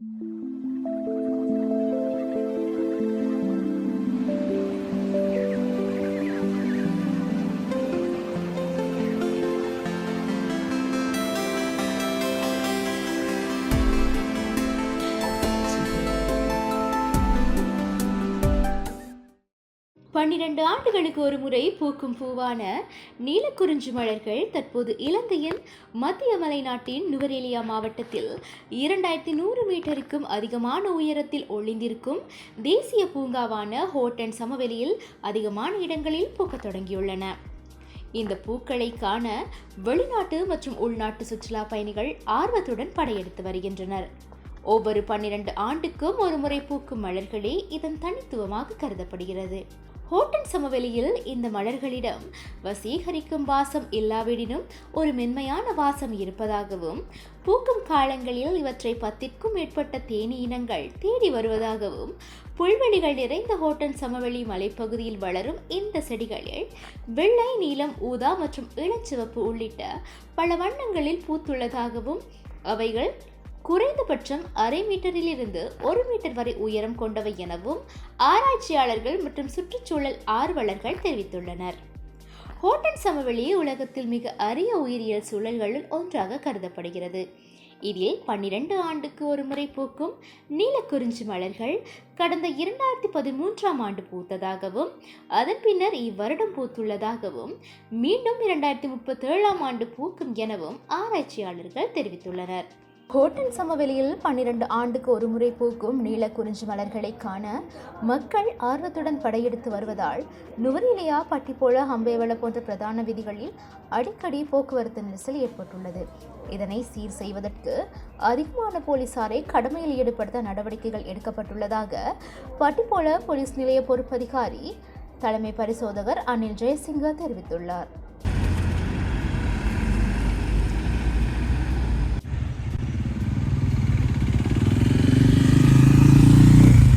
Thank you. பன்னிரண்டு ஆண்டுகளுக்கு ஒரு முறை பூக்கும் பூவான நீலக்குறிஞ்சி மலர்கள் தற்போது இலங்கையின் மத்திய மலைநாட்டின் நுவரேலியா மாவட்டத்தில் இரண்டாயிரத்தி நூறு மீட்டருக்கும் அதிகமான உயரத்தில் ஒளிந்திருக்கும் தேசிய பூங்காவான ஹோட்டன் சமவெளியில் அதிகமான இடங்களில் பூக்கத் தொடங்கியுள்ளன. இந்த பூக்களை காண வெளிநாட்டு மற்றும் உள்நாட்டு சுற்றுலா பயணிகள் ஆர்வத்துடன் படையெடுத்து வருகின்றனர். ஒவ்வொரு பன்னிரண்டு ஆண்டுக்கும் ஒரு முறை பூக்கும் மலர்களே இதன் தனித்துவமாக கருதப்படுகிறது. ஹோட்டன் சமவெளியில் இந்த மலர்களிடம் வசீகரிக்கும் வாசம் இல்லாவிடினும் ஒரு மென்மையான வாசம் இருப்பதாகவும் பூக்கும் காலங்களில் இவற்றை பத்திற்கும் மேற்பட்ட தேனீ இனங்கள் தேடி வருவதாகவும் புல்வெளிகள் நிறைந்த ஹோட்டன் சமவெளி மலைப்பகுதியில் வளரும் இந்த செடிகளில் வெள்ளை நீலம் ஊதா மற்றும் இளஞ்சிவப்பு உள்ளிட்ட பல வண்ணங்களில் பூத்துள்ளதாகவும் அவைகள் குறைந்தபட்சம் அரை மீட்டரிலிருந்து ஒரு மீட்டர் வரை உயரம் கொண்டவை எனவும் ஆராய்ச்சியாளர்கள் மற்றும் சுற்றுச்சூழல் ஆர்வலர்கள் தெரிவித்துள்ளனர். ஹோட்டன் சமவெளி உலகத்தில் மிக அரிய உயிரியல் சூழல்களில் ஒன்றாக கருதப்படுகிறது. இதில் பன்னிரண்டு ஆண்டுக்கு ஒரு முறை பூக்கும் நீலக்குறிஞ்சி மலர்கள் கடந்த இரண்டாயிரத்தி பதிமூன்றாம் ஆண்டு பூத்ததாகவும் அதன் பின்னர் இவ்வருடம் பூத்துள்ளதாகவும் மீண்டும் இரண்டாயிரத்தி முப்பத்தேழாம் ஆண்டு பூக்கும் எனவும் ஆராய்ச்சியாளர்கள் தெரிவித்துள்ளனர். ஹோட்டல் சமவெளியில் பன்னிரண்டு ஆண்டுக்கு ஒரு முறை பூக்கும் நீலக்குறிஞ்சி மலர்களை காண மக்கள் ஆர்வத்துடன் படையெடுத்து வருவதால் நுவரேலியா பட்டிப்போல ஹம்பேவள போன்ற பிரதான வீதிகளில் அடிக்கடி போக்குவரத்து நெரிசல் ஏற்பட்டுள்ளது. இதனை சீர் செய்வதற்கு அதிகமான போலீசாரை கடமையில் ஈடுபடுத்த நடவடிக்கைகள் எடுக்கப்பட்டுள்ளதாக பட்டிப்போல போலீஸ் நிலைய பொறுப்பதிகாரி தலைமை பரிசோதகர் அனில் ஜெயசிங்க தெரிவித்துள்ளார்.